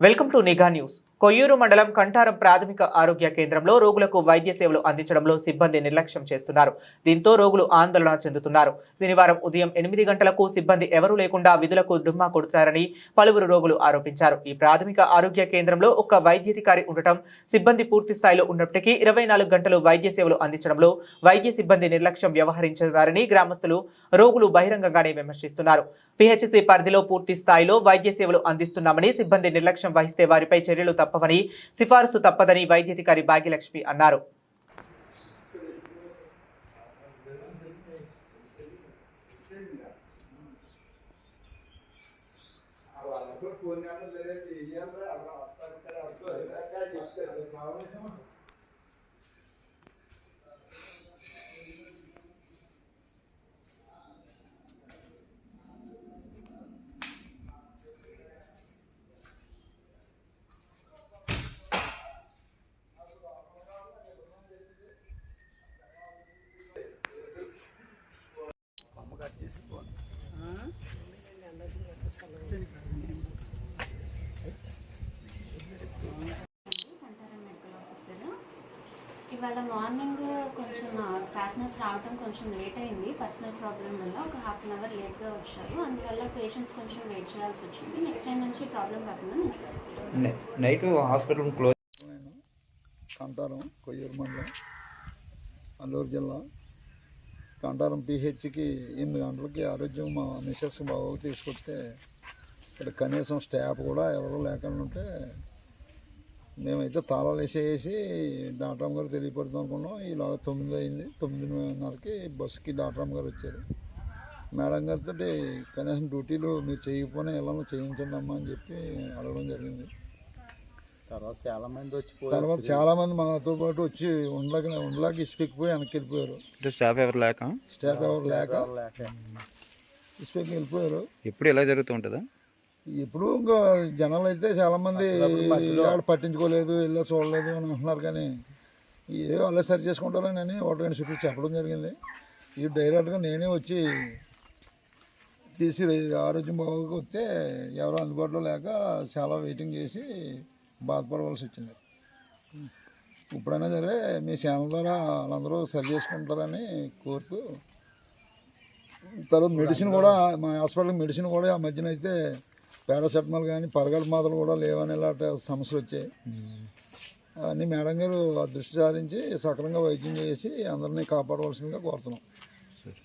Welcome to నిఘా news Koyyuru మండలం కంటారం ప్రాథమిక ఆరోగ్య కేంద్రంలో రోగులకు వైద్య సేవలు అందించడంలో సిబ్బంది నిర్లక్ష్యం చేస్తున్నారు. దీంతో రోగులు ఆందోళన చెందుతున్నారు. శనివారం ఉదయం ఎనిమిది గంటలకు సిబ్బంది ఎవరూ లేకుండా విధులకు దుమ్మా కొడుతున్నారని పలువురు రోగులు ఆరోపించారు. ఈ ప్రాథమిక ఆరోగ్య కేంద్రంలో ఒక్క వైద్యాధికారి ఉండటం సిబ్బంది పూర్తి స్థాయిలో ఉన్నప్పటికీ ఇరవై నాలుగు గంటలు వైద్య సేవలు అందించడంలో వైద్య సిబ్బంది నిర్లక్ష్యం వ్యవహరించారని గ్రామస్తులు రోగులు బహిరంగంగానే విమర్శిస్తున్నారు. పిహెచ్సి పరిధిలో పూర్తి స్థాయిలో వైద్య సేవలు అందిస్తున్నామని సిబ్బంది నిర్లక్ష్యం వహిస్తే వారిపై చర్యలు తప్పవని సిఫారసు తప్పదని వైద్యాధికారి భాగ్యలక్ష్మి అన్నారు కంటారం మెడికల్ ఇవాళ మార్నింగ్ కొంచెం స్టాఫ్ నర్స్ రావడం కొంచెం లేట్ అయింది. పర్సనల్ ప్రాబ్లం వల్ల ఒక హాఫ్ అన్ అవర్ లేట్గా వచ్చారు. అందువల్ల పేషెంట్స్ కొంచెం వెయిట్ చేయాల్సి వచ్చింది. నెక్స్ట్ టైం నుంచి ప్రాబ్లం రాకుండా నేను చూసుకుంటాను. నైట్ హాస్పిటల్ క్లోజ్ నేను కంటారం కొయ్యూరు మండలం అల్లూరు జిల్లా. కండారం పిహెచ్కి ఎనిమిది గంటలకి ఆరోగ్యం మా మిస్సెస్ బాబు తీసుకొస్తే ఇక్కడ కనీసం స్టాఫ్ కూడా ఎవరు లేకుండా ఉంటే మేమైతే తాళాలు వేసేసి డాక్టర్ గారు తెలియపడుతుంది అనుకున్నాం. ఈలోగా తొమ్మిది అయింది. తొమ్మిదిన్నరకి బస్సుకి డాక్టర్ గారు వచ్చారు. మేడం గారితో కనీసం డ్యూటీలు మీరు చేయకపోయినా ఎలా చేయించండి అమ్మా అని చెప్పి అడగడం జరిగింది. తర్వాత చాలా మంది వచ్చి తర్వాత చాలా మంది మాతో పాటు వచ్చి ఉండలేక ఉండలేక ఇసుపెక్కిపోయి వెనక్కి వెళ్ళిపోయారు అంటే స్టాఫ్ ఎవరు లేక? స్టాఫ్ ఎవరు లేక ఇసుపెక్కి వెళ్ళిపోయారు ఎప్పుడు ఇలా జరుగుతూ ఉంటుందా? ఇప్పుడు ఇంకా జనాలు అయితే చాలా మంది ఆడ పట్టించుకోలేదు వెళ్ళి చూడలేదు అని అంటున్నారు కానీ ఏదో అలా సరి చేసుకుంటారని నేను ఒకటి రెండు చుట్టూ చెప్పడం జరిగింది. ఈ డైరెక్ట్గా నేనే వచ్చి తీసి ఆరోగ్యం బాగోక వస్తే ఎవరు అందుబాటులో లేక చాలా వెయిటింగ్ చేసి బాధపడవలసి వచ్చింది ఇప్పుడైనా సరే మీ ఛానల్ ద్వారా వాళ్ళందరూ సరి చేసుకుంటారని కోరుతూ తర్వాత మెడిసిన్ కూడా మా హాస్పిటల్ మెడిసిన్ కూడా ఆ మధ్యన అయితే పారాసెటమాల్ కానీ పరగల మాటలు కూడా లేవని ఇలాంటి సమస్యలు వచ్చాయి. అన్నీ మేడం గారు ఆ దృష్టి సారించి సక్రమంగా వైద్యం చేసి అందరినీ కాపాడవలసిందిగా కోరుతున్నాం.